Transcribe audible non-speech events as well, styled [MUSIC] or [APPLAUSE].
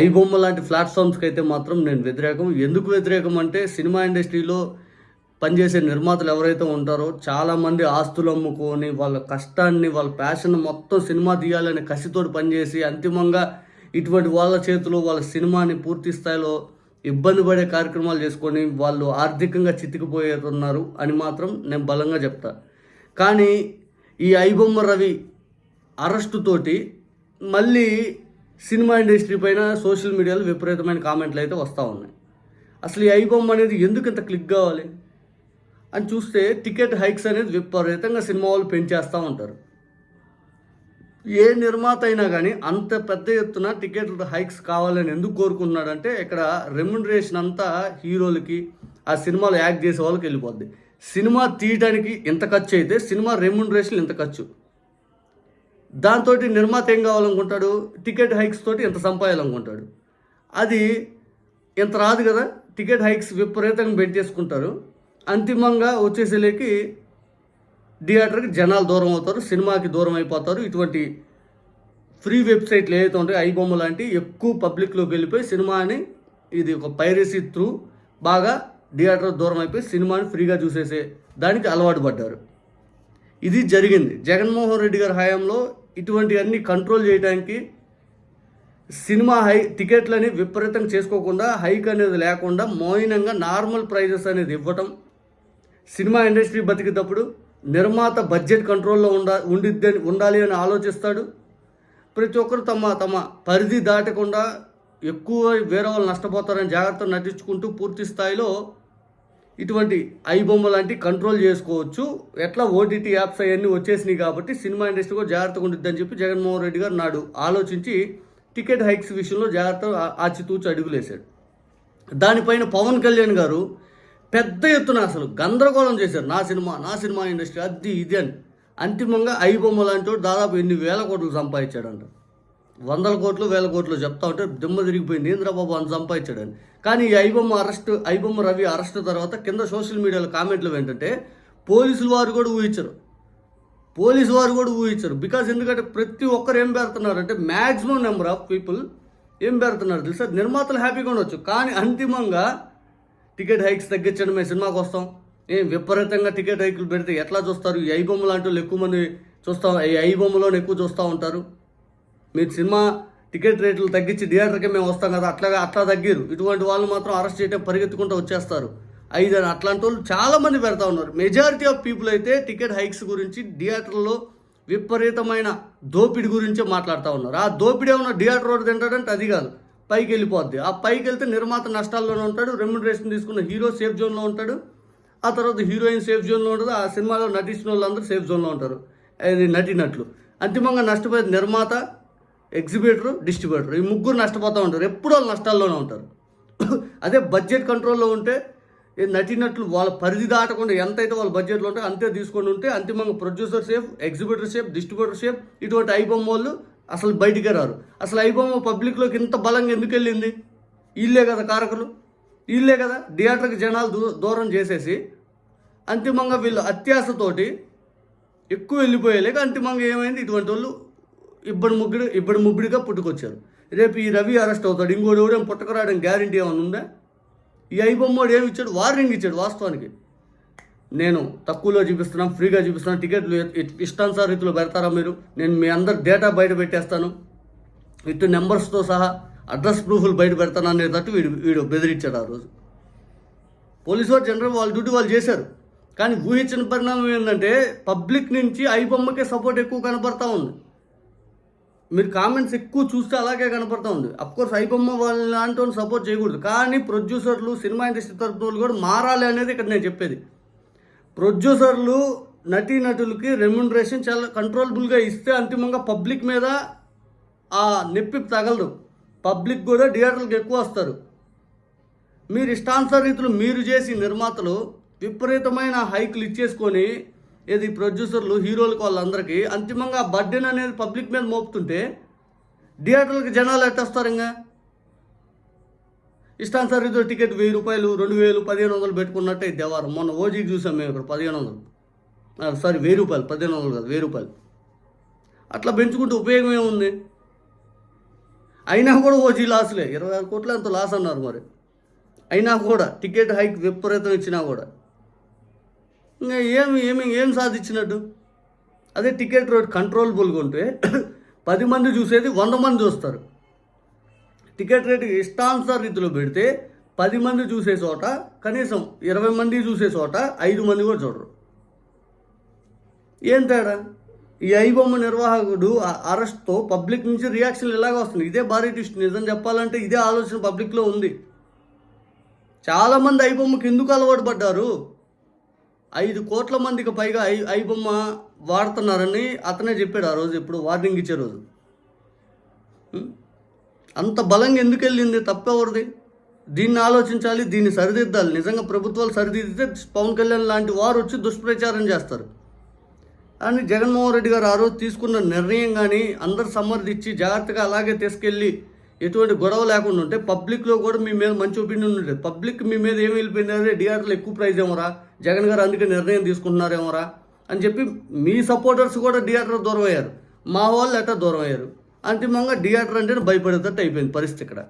I బొమ్మ లాంటి ప్లాట్ఫామ్స్కి అయితే మాత్రం నేను వ్యతిరేకం. ఎందుకు వ్యతిరేకం అంటే సినిమా ఇండస్ట్రీలో పనిచేసే నిర్మాతలు ఎవరైతే ఉంటారో చాలామంది ఆస్తులు అమ్ముకొని వాళ్ళ కష్టాన్ని వాళ్ళ ప్యాషన్ మొత్తం సినిమా తీయాలనే కసితోటి పనిచేసి అంతిమంగా ఇటువంటి వాళ్ళ చేతిలో వాళ్ళ సినిమాని పూర్తి స్థాయిలో ఇబ్బంది పడే కార్యక్రమాలు చేసుకొని వాళ్ళు ఆర్థికంగా చితికిపోతున్నారు అని మాత్రం నేను బలంగా చెప్తా. కానీ ఈ ఐబొమ్మ రవి అరెస్టుతోటి మళ్ళీ సినిమా ఇండస్ట్రీ పైన సోషల్ మీడియాలో విపరీతమైన కామెంట్లు అయితే వస్తూ ఉన్నాయి. అసలు ఈ ఐబొమ్మ అనేది ఎందుకు ఇంత క్లిక్ కావాలి? అని చూస్తే టికెట్ హైక్స్ అనేది విపరీతంగా సినిమా వాళ్ళు పెంచేస్తూ ఉంటారు. ఏ నిర్మాత అయినా కానీ అంత పెద్ద ఎత్తున టికెట్ హైక్స్ కావాలని ఎందుకు కోరుకుంటున్నాడంటే ఇక్కడ రెమ్యునరేషన్ అంతా హీరోలకి ఆ సినిమాలు యాక్ట్ చేసే వాళ్ళకి వెళ్ళిపోద్ది. సినిమా తీయడానికి ఇంత ఖర్చు అయితే సినిమా రెమ్యునరేషన్ ఇంత ఖర్చు. దాంతో నిర్మాత ఏం కావాలనుకుంటాడు? టికెట్ హైక్స్ తోటి ఎంత సంపాదాలనుకుంటాడు అది ఎంత రాదు కదా? టికెట్ హైక్స్ విపరీతంగా పెంచేసుకుంటారు అంతిమంగా వచ్చేసేలేకి థియేటర్కి జనాలు దూరం అవుతారు సినిమాకి దూరం అయిపోతారు. ఇటువంటి ఫ్రీ వెబ్సైట్లు ఏవైతే ఉంటాయో ఐబొమ్మ లాంటి ఎక్కువ పబ్లిక్లోకి వెళ్ళిపోయి సినిమాని ఇది ఒక పైరసీ త్రూ బాగా థియేటర్ దూరం అయిపోయి సినిమాని ఫ్రీగా చూసేసే దానికి అలవాటు పడ్డారు. ఇది జరిగింది. జగన్మోహన్ రెడ్డి గారి హయాంలో ఇటువంటివన్నీ కంట్రోల్ చేయడానికి సినిమా హై టికెట్లని విపరీతం చేసుకోకుండా హైక్ అనేది లేకుండా మౌనంగా నార్మల్ ప్రైజెస్ అనేది ఇవ్వటం సినిమా ఇండస్ట్రీ బతికేటప్పుడు నిర్మాత బడ్జెట్ కంట్రోల్లో ఉండా ఉండిద్దని ఉండాలి అని ఆలోచిస్తాడు. ప్రతి ఒక్కరు తమ తమ పరిధి దాటకుండా ఎక్కువ వేరే వాళ్ళు నష్టపోతారని జాగ్రత్త నటించుకుంటూ పూర్తి స్థాయిలో ఇటువంటి ఐబొమ్మ లాంటి కంట్రోల్ చేసుకోవచ్చు. ఎట్లా ఓటీటీ యాప్స్ అవన్నీ వచ్చేసినాయి కాబట్టి సినిమా ఇండస్ట్రీ కూడా జాగ్రత్తగా ఉంటుందని చెప్పి జగన్మోహన్ రెడ్డి గారు నాడు ఆలోచించి టికెట్ హైక్స్ విషయంలో జాగ్రత్త ఆచితూచి అడుగులేశాడు. దానిపైన పవన్ కళ్యాణ్ గారు పెద్ద ఎత్తున అసలు గందరగోళం చేశారు. నా సినిమా నా సినిమా ఇండస్ట్రీ అది ఇది అని. అంతిమంగా ఐబొమ్మ లాంటి వాడు దాదాపు ఎన్ని వేల కోట్లు సంపాదించాడంట. వందల కోట్లు వేల కోట్లు చెప్తా ఉంటే దిమ్మ తిరిగిపోయింది. ఇంద్రబాబు అని సంపాదించాడని. కానీ ఈ ఐబొమ్మ అరెస్ట్ ఐబొమ్మ రవి అరెస్ట్ తర్వాత కింద సోషల్ మీడియాలో కామెంట్లు ఏంటంటే పోలీసులు వారు కూడా ఊహించరు. పోలీసు వారు కూడా ఊహించరు. బికాజ్ ఎందుకంటే ప్రతి ఒక్కరు ఏం పెడుతున్నారు అంటే మ్యాక్సిమం నెంబర్ ఆఫ్ పీపుల్ ఏం పెడుతున్నారు తెలుసా? నిర్మాతలు హ్యాపీగా ఉండొచ్చు. కానీ అంతిమంగా టికెట్ హైక్స్ తగ్గించడమే సినిమాకి వస్తాం. ఏం విపరీతంగా టికెట్ హైకులు పెడితే ఎట్లా చూస్తారు? ఈ ఐబొమ్మ లాంటి వాళ్ళు ఎక్కువ మంది చూస్తాం ఈ ఐబొమ్మలోనే ఎక్కువ చూస్తూ ఉంటారు. మీరు సినిమా టికెట్ రేట్లు తగ్గించి థియేటర్కి మేము వస్తాం కదా అట్లాగా అట్లా తగ్గిరు ఇటువంటి వాళ్ళు మాత్రం అరెస్ట్ చేయటం పరిగెత్తుకుంటూ వచ్చేస్తారు. ఐదు అని అట్లాంటి వాళ్ళు చాలామంది పెడతా ఉన్నారు. మెజారిటీ ఆఫ్ పీపుల్ అయితే టికెట్ హైక్స్ గురించి థియేటర్లో విపరీతమైన దోపిడి గురించే మాట్లాడుతూ ఉన్నారు. ఆ దోపిడి ఉన్న థియేటర్ రోడ్ తింటాడంటే అది కాదు. పైకి వెళ్ళిపోద్ది. ఆ పైకి వెళ్తే నిర్మాత నష్టాల్లోనే ఉంటాడు. రెమ్యునరేషన్ తీసుకున్న హీరో సేఫ్ జోన్లో ఉంటాడు. ఆ తర్వాత హీరోయిన్ సేఫ్ జోన్లో ఉంటుంది ఆ సినిమాలో నటించిన వాళ్ళందరూ సేఫ్ జోన్లో ఉంటారు. అది నటినట్లు. అంతిమంగా నష్టపోయేది నిర్మాత ఎగ్జిబిటర్ డిస్ట్రిబ్యూటర్. ఈ ముగ్గురు నష్టపోతూ ఉంటారు. ఎప్పుడు వాళ్ళు నష్టాల్లోనే ఉంటారు. అదే బడ్జెట్ కంట్రోల్లో ఉంటే నటినట్లు వాళ్ళ పరిధి దాటకుండా ఎంతైతే వాళ్ళ బడ్జెట్లో ఉంటే అంతే తీసుకొని ఉంటే అంతిమంగా producer safe exhibitor safe distributor safe ఇటువంటి ఐబొమ్మ వాళ్ళు అసలు బయటికే రారు. అసలు ఐబొమ్మ పబ్లిక్లోకి ఇంత బలంగా ఎందుకు వెళ్ళింది? వీళ్ళే కదా కారకులు. వీళ్ళే కదా థియేటర్కి జనాలు దూ దూరం చేసేసి అంతిమంగా వీళ్ళు అత్యాశతోటి ఎక్కువ వెళ్ళిపోయేలేక అంతిమంగా ఏమైంది? ఇటువంటి వాళ్ళు ఇబ్బడి ముగ్గుడు ఇబ్బడి ముబ్బడిగా పుట్టుకొచ్చారు. రేపు ఈ రవి అరెస్ట్ అవుతాడు. ఇంకోటి కూడా పుట్టకరాయడం గ్యారంటీ ఏమైనా ఉందా? ఈ ఐబొమ్మోడు ఏమి ఇచ్చాడు? వార్నింగ్ ఇచ్చాడు వాస్తవానికి. నేను తక్కువలో చూపిస్తున్నాను ఫ్రీగా చూపిస్తున్నాను టికెట్లు ఇష్టానుసార రీతిలో పెడతారా మీరు? నేను మీ అందరు డేటా బయట పెట్టేస్తాను. విత్ నెంబర్స్తో సహా అడ్రస్ ప్రూఫ్లు బయట పెడతాను అనేటట్టు వీడు వీడు బెదిరించాడు ఆ రోజు. పోలీసు వారు జనరల్ వాళ్ళ డ్యూటీ వాళ్ళు చేశారు. కానీ ఊహించిన పరిణామం ఏంటంటే పబ్లిక్ నుంచి ఐ బొమ్మకే సపోర్ట్ ఎక్కువ కనపడతా ఉంది. మీరు కామెంట్స్ ఎక్కువ చూస్తే అలాగే కనపడతా ఉంది. అఫ్కోర్స్ ఐబొమ్మ వాళ్ళ లాంటి వాళ్ళు సపోర్ట్ చేయకూడదు. కానీ ప్రొడ్యూసర్లు సినిమా ఇండస్ట్రీ తరపున కూడా మారాలి అనేది ఇక్కడ నేను చెప్పేది. ప్రొడ్యూసర్లు నటీనటులకి రెమ్యునరేషన్ చాలా కంట్రోలబుల్గా ఇస్తే అంతిమంగా పబ్లిక్ మీద ఆ నొప్పి తగలదు. పబ్లిక్ కూడా థియేటర్లకు ఎక్కువ వస్తారు. మీరు ఇష్టానుసార రీతులు మీరు చేసి నిర్మాతలు విపరీతమైన హైకులు ఇచ్చేసుకొని ఏది ప్రొడ్యూసర్లు హీరోలకు వాళ్ళందరికీ అంతిమంగా బర్డెన్ అనేది పబ్లిక్ మీద మోపుతుంటే థియేటర్లకు జనాలు ఎట్టేస్తారు ఇంకా ఇష్టానుసార రీతిలో టికెట్ వెయ్యి రూపాయలు రెండు వేలు పదిహేను వందలు పెట్టుకున్నట్టే దేవారం. మొన్న ఓజీకి చూసాం మేము ఇక్కడ పదిహేను వందలు. సారీ వెయ్యి రూపాయలు పదిహేను వందలు కాదు వెయ్యి రూపాయలు. అట్లా పెంచుకుంటే ఉపయోగం ఏముంది? అయినా కూడా ఓజీ లాస్లే ఇరవై ఆరు కోట్లు అంత లాస్ అన్నారు మరి. అయినా కూడా టికెట్ హైక్ విపరీతం ఇచ్చినా కూడా. ఇంకా ఏమి ఏమి ఏం సాధించినట్టు? అదే టికెట్ రేట్ కంట్రోలబుల్గా ఉంటే [COUGHS] పది మంది చూసేది వంద మంది చూస్తారు టికెట్ రేటు ఇష్టానుసార రీతిలో పెడితే పది మంది చూసే చోట కనీసం ఇరవై మంది చూసే చోట ఐదు మంది కూడా చూడరు. ఏం తేడా? ఈ ఐబొమ్మ నిర్వాహకుడు అరెస్ట్తో పబ్లిక్ నుంచి రియాక్షన్లు ఇలాగ వస్తుంది ఇదే భారీ ట్విస్ట్. నిజం చెప్పాలంటే ఇదే ఆలోచన పబ్లిక్లో ఉంది. చాలామంది ఐబొమ్మకి ఎందుకు అలవాటు పడ్డారు? ఐదు కోట్ల మందికి పైగా ఐ ఐబొమ్మ వాడుతున్నారని అతనే చెప్పాడు ఆ రోజు ఇప్పుడు వార్నింగ్ ఇచ్చే రోజు. అంత బలంగా ఎందుకు వెళ్ళింది? తప్పెవరిది? దీన్ని ఆలోచించాలి దీన్ని సరిదిద్దాలి. నిజంగా ప్రభుత్వాలు సరిదిద్దితే పవన్ కళ్యాణ్ లాంటి వారు వచ్చి దుష్ప్రచారం చేస్తారు. అని జగన్మోహన్ రెడ్డి గారు ఆ రోజు తీసుకున్న నిర్ణయం కానీ అందరు సమర్థించి జాగ్రత్తగా అలాగే తీసుకెళ్ళి ఎటువంటి గొడవ లేకుండా ఉంటే పబ్లిక్లో కూడా మీ మీద మంచి ఒపీనియన్ ఉంటుంది పబ్లిక్ మీ మీద ఏమి వెళ్ళిపోయినారే? డిఆర్ఎల్ ఎక్కువ ప్రైజ్ ఏమోరా? జగన్ గారు అందుకే నిర్ణయం తీసుకుంటున్నారేమోరా? అని చెప్పి మీ సపోర్టర్స్ కూడా థియేటర్ దూరం అయ్యారు. మా వాళ్ళు ఎట్టా దూరం అయ్యారు. అంతిమంగా థియేటర్ అంటే భయపడేటట్టు అయిపోయింది పరిస్థితి ఇక్కడ.